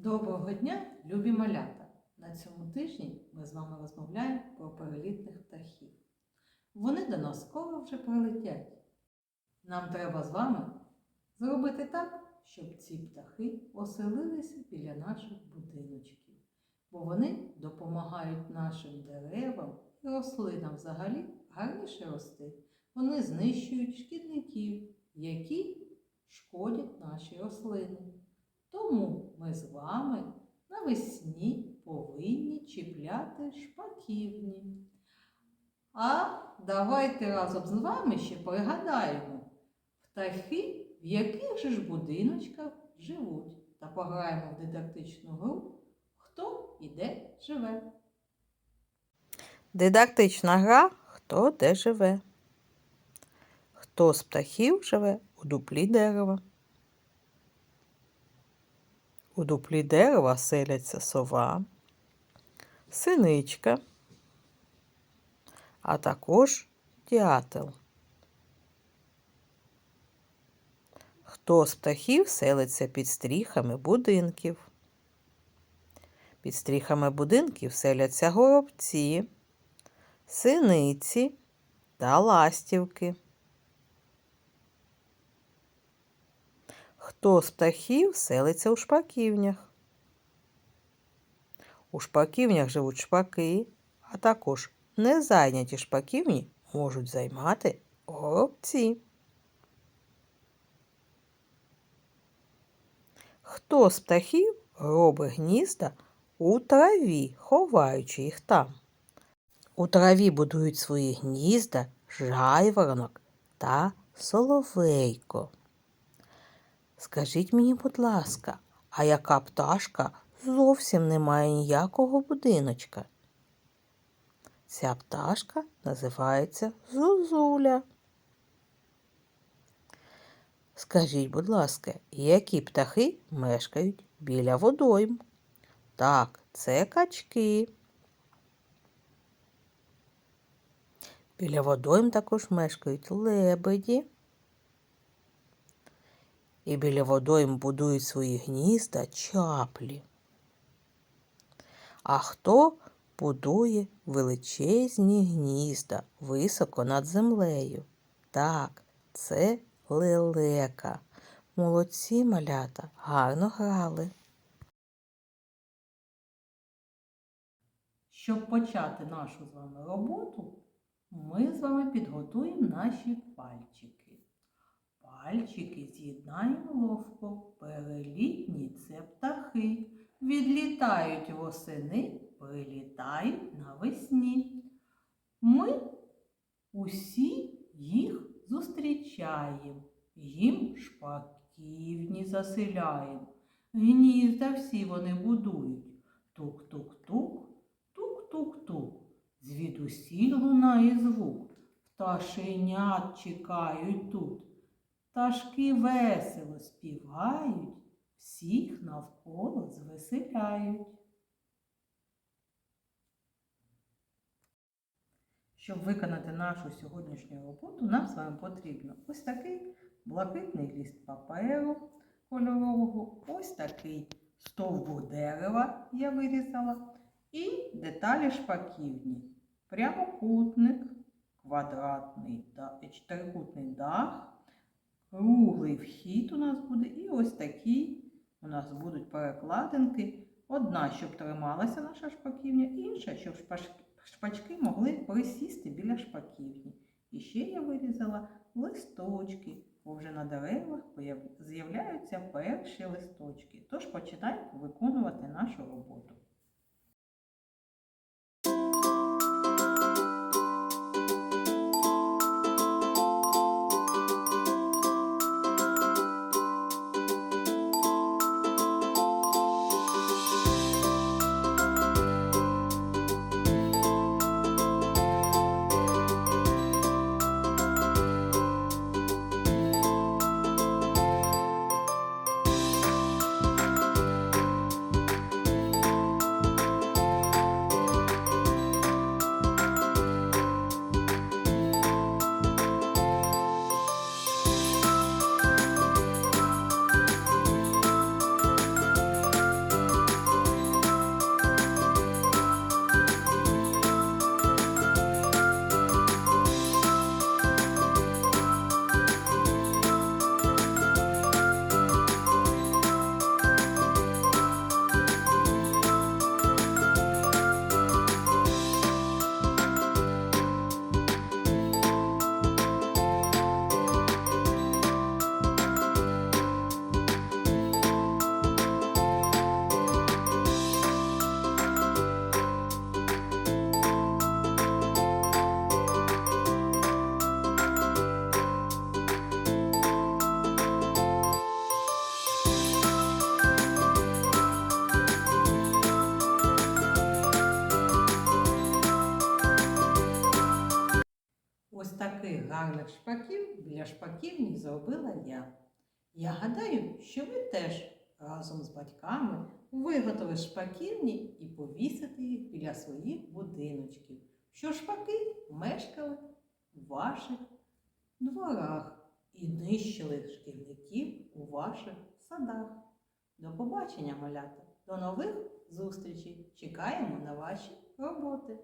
Доброго дня, любі малята! На цьому тижні ми з вами розмовляємо про перелітних птахів. Вони до нас скоро вже прилетять. Нам треба з вами зробити так, щоб ці птахи оселилися біля наших будиночків, бо вони допомагають нашим деревам і рослинам взагалі гарніше рости. Вони знищують шкідників, які шкодять наші рослини. Тому ми з вами навесні повинні чіпляти шпаківні. А давайте разом з вами ще пригадаємо птахи, в яких же ж будиночках живуть, та пограємо в дидактичну гру Хто і де живе. Дидактична гра Хто де живе. Хто з птахів живе у дуплі дерева. У дуплі дерева селяться сова, синичка, а також дятел. Хто з птахів селиться під стріхами будинків? Під стріхами будинків селяться горобці, синиці та ластівки. Хто з птахів селиться у шпаківнях? У шпаківнях живуть шпаки, а також незайняті шпаківні можуть займати горобці. Хто з птахів робить гнізда у траві, ховаючи їх там? У траві будують свої гнізда жайворонок та соловейко. Скажіть мені, будь ласка, а яка пташка зовсім не має ніякого будиночка? Ця пташка називається Зозуля. Скажіть, будь ласка, які птахи мешкають біля водойм? Так, це качки. Біля водойм також мешкають лебеді. І біля водойм будують свої гнізда чаплі. А хто будує величезні гнізда високо над землею? Так, це лелека. Молодці малята гарно грали. Щоб почати нашу з вами роботу, ми з вами підготуємо наші пальчики. Пальчики з'єднаємо ловко. Перелітні це птахи. Відлітають восени, прилітають навесні. Ми усі їх зустрічаємо, їм шпаківні заселяємо. Гнізда всі вони будують. Тук-тук-тук, тук-тук-тук. Звідусіль лунає звук. Пташенят чекають тут. Пташки весело співають, всіх навколо звеселяють. Щоб виконати нашу сьогоднішню роботу, нам з вами потрібно ось такий блакитний ліст паперу кольорового, ось такий стовбур дерева я вирізала, і деталі шпаківні. Прямокутник, квадратний та чотирикутний дах, круглий вхід у нас буде, і ось такі у нас будуть перекладинки. Одна, щоб трималася наша шпаківня, інша, щоб шпачки могли присісти біля шпаківні. І ще я вирізала листочки, бо вже на деревах з'являються перші листочки. Тож починаємо виконувати нашу роботу. Гарних шпаків біля шпаківні зробила я. Я гадаю, що ви теж разом з батьками виготовили шпаківні і повісите їх біля своїх будиночків, що шпаки мешкали у ваших дворах і нищили шкільників у ваших садах. До побачення, малята! До нових зустрічей! Чекаємо на ваші роботи!